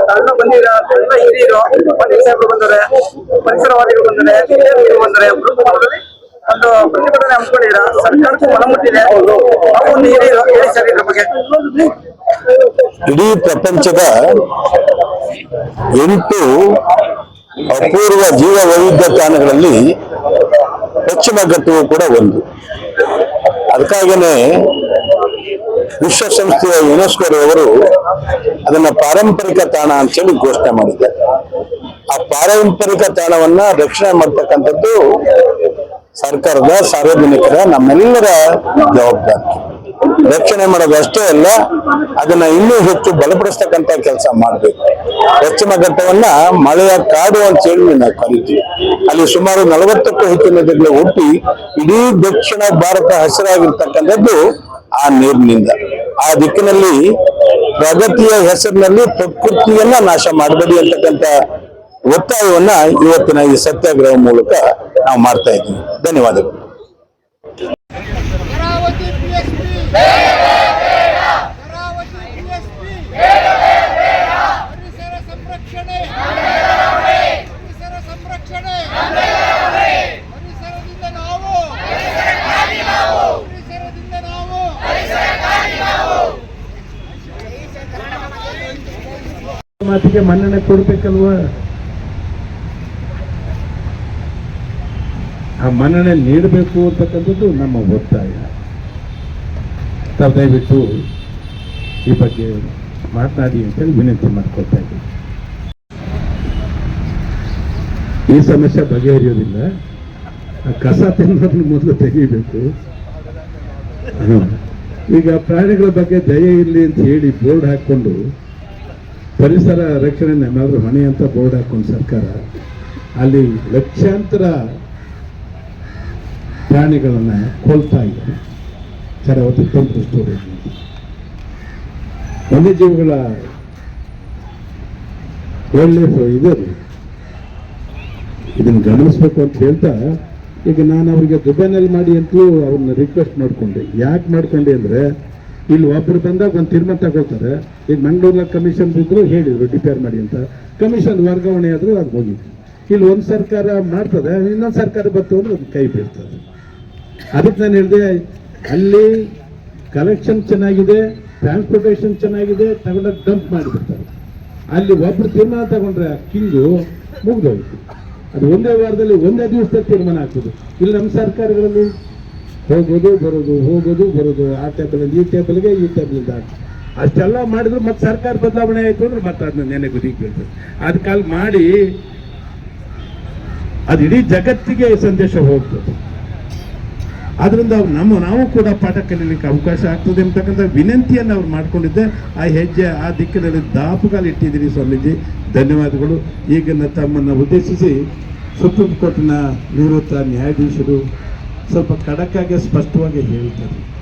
ತಾವೆಲ್ಲ ಬಂದಿರ ಎಲ್ಲ ಹಿರಿಯರು ಪಂಡಿತ್ ಸಾಹೇಬರು ಬಂದರೆ ಪರಿಸರವಾದಿಗಳು ಬಂದರೆ ವಿದ್ಯಾರ್ಥಿಗಳು ಬಂದರೆ ಬೃಹತ್ ಒಂದು ಪ್ರತಿಭಟನೆ ಹಮ್ಮಿಕೊಂಡಿರ ಸರ್ಕಾರಕ್ಕೂ ಮನ ಮುಟ್ಟಿದೆ ನಾವು ಒಂದು ಹಿರಿಯರು ಹೇಳಿ ಸರ್ ಇದ್ರ ಬಗ್ಗೆ. ಇಡೀ ಪ್ರಪಂಚದ ಎಂಟು ಅಪೂರ್ವ ಜೀವ ವೈವಿಧ್ಯ ತಾಣಗಳಲ್ಲಿ ಪಶ್ಚಿಮ ಘಟ್ಟವು ಕೂಡ ಒಂದು. ಅದಕ್ಕಾಗೇನೆ ವಿಶ್ವಸಂಸ್ಥೆಯ ಯುನೆಸ್ಕೋರವರು ಅದನ್ನ ಪಾರಂಪರಿಕ ತಾಣ ಅಂತೇಳಿ ಘೋಷಣೆ ಮಾಡಿದ್ದಾರೆ. ಆ ಪಾರಂಪರಿಕ ತಾಣವನ್ನ ರಕ್ಷಣೆ ಮಾಡ್ತಕ್ಕಂಥದ್ದು ಸರ್ಕಾರದ ಸಾರ್ವಜನಿಕರ, ನಮ್ಮೆಲ್ಲರ ಜವಾಬ್ದಾರಿ. ರಕ್ಷಣೆ ಮಾಡೋದು ಅಷ್ಟೇ ಅಲ್ಲ, ಅದನ್ನ ಇನ್ನೂ ಹೆಚ್ಚು ಬಲಪಡಿಸ್ತಕ್ಕಂಥ ಕೆಲಸ ಮಾಡಬೇಕು. ಪಶ್ಚಿಮ ಘಟ್ಟವನ್ನ ಮಳೆಯ ಕಾಡು ಅಂತ ಹೇಳಿ ನಾವು ಕರಿತೀವಿ. ಅಲ್ಲಿ ಸುಮಾರು ನಲವತ್ತಕ್ಕೂ ಹೆಚ್ಚು ನದಿಗಳು ಹುಟ್ಟಿ ಇಡೀ ದಕ್ಷಿಣ ಭಾರತ ಹಸಿರಾಗಿರ್ತಕ್ಕಂಥದ್ದು ಆ ನೀರಿನಿಂದ. ಆ ದಿಕ್ಕಿನಲ್ಲಿ ಪ್ರಗತಿಯ ಹೆಸರಿನಲ್ಲಿ ಪ್ರಕೃತಿಯನ್ನ ನಾಶ ಮಾಡಬೇಡಿ ಅಂತಕ್ಕಂತ ಒತ್ತಾಯವನ್ನ ಇವತ್ತಿನ ಈ ಸತ್ಯಾಗ್ರಹ ಮೂಲಕ ನಾವು ಮಾಡ್ತಾ ಇದ್ದೀವಿ. ಧನ್ಯವಾದಗಳು. ಮಾತಿಗೆ ಮನ್ನಣೆ ಕೊಡ್ಬೇಕಲ್ವಾ? ಆ ಮನ್ನಣೆ ನೀಡಬೇಕು ಅಂತಕ್ಕಂಥದ್ದು ನಮ್ಮ ಒತ್ತಾಯ. ದಯವಿಟ್ಟು ಈ ಬಗ್ಗೆ ಮಾತನಾಡಿ ಅಂತೇಳಿ ವಿನಂತಿ ಮಾಡ್ಕೊಳ್ತಾ ಇದ್ದೀವಿ ಈ ಸಮಸ್ಯೆ ಬಗೆಹರಿಯೋದಿಲ್ಲ. ಕಸ ತಿನ್ನೋದನ್ನ ಮೊದಲು ತೆಗಿಬೇಕು. ಈಗ ಪ್ರಾಣಿಗಳ ಬಗ್ಗೆ ದಯ ಇರಲಿ ಅಂತ ಹೇಳಿ ಬೋರ್ಡ್ ಹಾಕೊಂಡು ಪರಿಸರ ರಕ್ಷಣೆ ಏನಾದರೂ ಮನೆ ಅಂತ ಬೋರ್ಡ್ ಹಾಕೊಂಡು ಸರ್ಕಾರ, ಅಲ್ಲಿ ಲಕ್ಷಾಂತರ ಪ್ರಾಣಿಗಳನ್ನು ಕೊಲ್ತಾ ಇದೆ ಅವತ್ತು ಟೆಂಪಲ್ ಸ್ಟೋರೇಜ್ ವನ್ಯಜೀವಿಗಳ ಒಳ್ಳೆ ಇದೆ. ಇದನ್ನು ಗಮನಿಸ್ಬೇಕು ಅಂತ ಹೇಳ್ತಾ, ಈಗ ನಾನು ಅವರಿಗೆ ದುಬೈನಲ್ಲಿ ಮಾಡಿ ಅಂತಲೂ ಅವ್ರನ್ನ ರಿಕ್ವೆಸ್ಟ್ ಮಾಡಿಕೊಂಡೆ. ಯಾಕೆ ಮಾಡ್ಕೊಂಡೆ ಅಂದ್ರೆ ಇಲ್ಲಿ ಒಬ್ರು ಬಂದಾಗ ಒಂದು ತೀರ್ಮಾನ ತಗೊಳ್ತಾರೆ. ಈಗ ಮಂಗಳೂರಿನ ಕಮಿಷನ್ ಇದ್ರು ಹೇಳಿದರು, ಡಿಪೇರ್ ಮಾಡಿ ಅಂತ. ಕಮಿಷನ್ ವರ್ಗಾವಣೆ ಆದರೂ ಅದು ಹೋಗಿದ್ರು ಇಲ್ಲಿ ಒಂದು ಸರ್ಕಾರ ಮಾಡ್ತದೆ, ಇನ್ನೊಂದು ಸರ್ಕಾರ ಬಂತು ಅಂದ್ರೆ ಅದು ಕೈ ಬೀಳ್ತದೆ. ಅದಕ್ಕೆ ನಾನು ಹೇಳಿದೆ, ಅಲ್ಲಿ ಕಲೆಕ್ಷನ್ ಚೆನ್ನಾಗಿದೆ ಟ್ರಾನ್ಸ್ಪೋರ್ಟೇಷನ್ ಚೆನ್ನಾಗಿದೆ, ತಗೊಂಡಾಗ ಡಂಪ್ ಮಾಡಿಬಿಡ್ತಾರೆ. ಅಲ್ಲಿ ಒಬ್ರು ತೀರ್ಮಾನ ತಗೊಂಡ್ರೆ ಕಿಂಗು ಮುಗ್ದೋಯ್ತು. ಅದು ಒಂದೇ ವಾರದಲ್ಲಿ ಒಂದೇ ದಿವಸದ ತೀರ್ಮಾನ ಆಗ್ತದೆ ಇಲ್ಲಿ ನಮ್ಮ ಸರ್ಕಾರಗಳಲ್ಲಿ ಹೋಗೋದು ಬರೋದು ಹೋಗೋದು ಬರೋದು. ಆ ಟೇಬಲ್ ಈ ಟೇಬಲ್ಗೆ ಈ ಟೇಬಲ್ ಅಷ್ಟೆಲ್ಲ ಮಾಡಿದ್ರು ಮತ್ತೆ ಸರ್ಕಾರ ಬದಲಾವಣೆ ಆಯ್ತು ಅಂದ್ರೆ ಮತ್ತೆ ಅದನ್ನ ನೆನೆ ಗುರಿ ಬೀಳ್ತದೆ ಅದ ಕಾಲ ಮಾಡಿ ಅದು ಇಡೀ ಜಗತ್ತಿಗೆ ಸಂದೇಶ ಹೋಗ್ತದೆ. ಅದರಿಂದ ನಮ್ಮ, ನಾವು ಕೂಡ ಪಾಠ ಕಲೀಲಿಕ್ಕೆ ಅವಕಾಶ ಆಗ್ತದೆ ಅಂತಕ್ಕಂಥ ವಿನಂತಿಯನ್ನು ಅವ್ರು ಮಾಡ್ಕೊಂಡಿದ್ದೆ. ಆ ಹೆಜ್ಜೆ, ಆ ದಿಕ್ಕಿನಲ್ಲಿ ದಾಪುಗಾಲು ಇಟ್ಟಿದ್ದೀರಿ ಸ್ವಾಮೀಜಿ. ಧನ್ಯವಾದಗಳು. ಈಗ ತಮ್ಮನ್ನು ಉದ್ದೇಶಿಸಿ ಸುಪ್ರೀಂ ಕೋರ್ಟ್ನ ನಿವೃತ್ತ ನ್ಯಾಯಾಧೀಶರು ಸ್ವಲ್ಪ ಖಡಕ್ಕಾಗಿ ಸ್ಪಷ್ಟವಾಗಿ ಹೇಳ್ತಾರೆ.